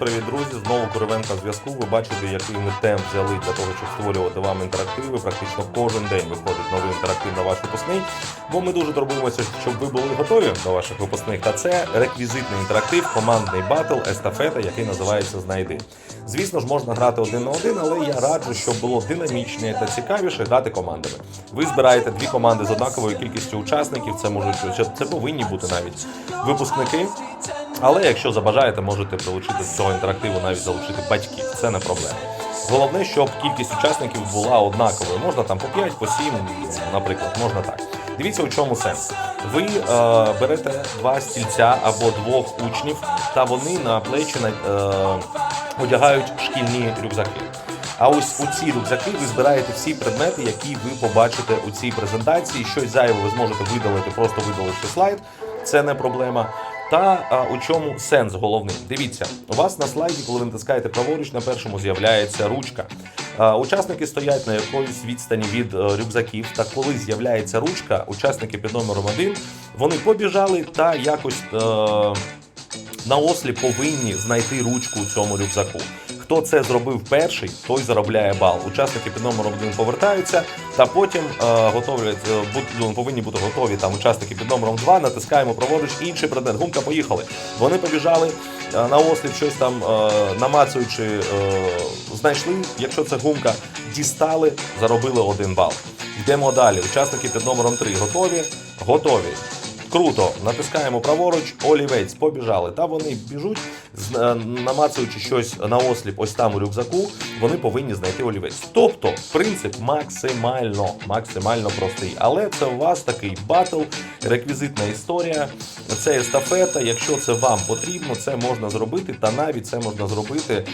Привіт, друзі! Знову Куривенко зв'язку. Ви бачите, який ми темп взяли для того, щоб створювати вам інтерактиви. Практично кожен день виходить новий інтерактив на ваш випускний. Бо ми дуже турбуємося, щоб ви були готові до ваших випускних. Та це реквізитний інтерактив, командний батл, естафета, який називається Знайди. Звісно ж, можна грати один на один, але я раджу, щоб було динамічніше та цікавіше грати командами. Ви збираєте дві команди з однаковою кількістю учасників. Це можуть це повинні бути навіть випускники. Але якщо забажаєте, можете прилучити до цього інтерактиву, навіть залучити батьків. Це не проблема. Головне, щоб кількість учасників була однаковою. Можна там по 5, по 7, наприклад, можна так. Дивіться, у чому сенс. Ви е, берете два стільця або двох учнів, та вони на плечі е, одягають шкільні рюкзаки. А ось у ці рюкзаки ви збираєте всі предмети, які ви побачите у цій презентації. Щось зайве ви зможете видалити, просто видаливши слайд. Це не проблема. Та а, у чому сенс головний? Дивіться, у вас на слайді, коли ви натискаєте праворуч, на першому з'являється ручка. А, учасники стоять на якоїсь відстані від а, рюкзаків. Та коли з'являється ручка, учасники під номером один вони побіжали та якось. а, на ослі повинні знайти ручку у цьому рюкзаку. Хто це зробив перший, той заробляє бал. Учасники під номером 1 повертаються, та потім е, готовлять, е, бу- ну, повинні бути готові там учасники під номером 2, натискаємо праворуч інший предмет. Гумка, поїхали. Вони побіжали е, на осліп, щось там е, намацуючи, е, знайшли, якщо це гумка, дістали, заробили один бал. Йдемо далі. Учасники під номером 3 готові? Готові. Круто, натискаємо праворуч, олівець, побіжали. Та вони біжуть, е, намацуючи щось на осліп, ось там у рюкзаку, вони повинні знайти олівець. Тобто, принцип максимально, максимально простий. Але це у вас такий батл, реквізитна історія, це естафета. Якщо це вам потрібно, це можна зробити. Та навіть це можна зробити е,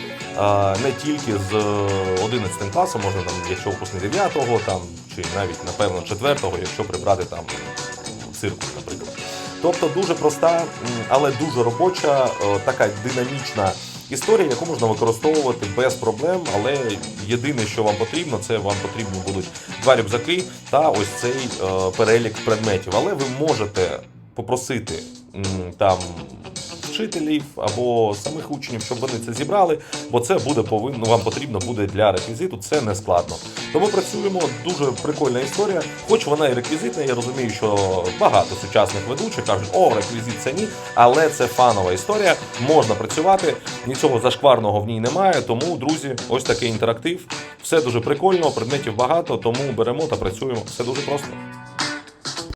не тільки з е, 11 класом, можна там, якщо випускник 9-го, там чи навіть напевно 4-го, якщо прибрати там цирку, наприклад. Тобто дуже проста, але дуже робоча, е, така динамічна історія, яку можна використовувати без проблем. Але єдине, що вам потрібно, це вам потрібні будуть два рюкзаки та ось цей е, перелік предметів. Але ви можете попросити там. Вчителів або самих учнів, щоб вони це зібрали, бо це буде повинно вам потрібно буде для реквізиту. Це не складно. Тому працюємо дуже прикольна історія. Хоч вона і реквізитна, я розумію, що багато сучасних ведучих кажуть, о, реквізит це ні, але це фанова історія. Можна працювати, нічого зашкварного в ній немає. Тому, друзі, ось такий інтерактив. Все дуже прикольно, предметів багато, тому беремо та працюємо. Все дуже просто.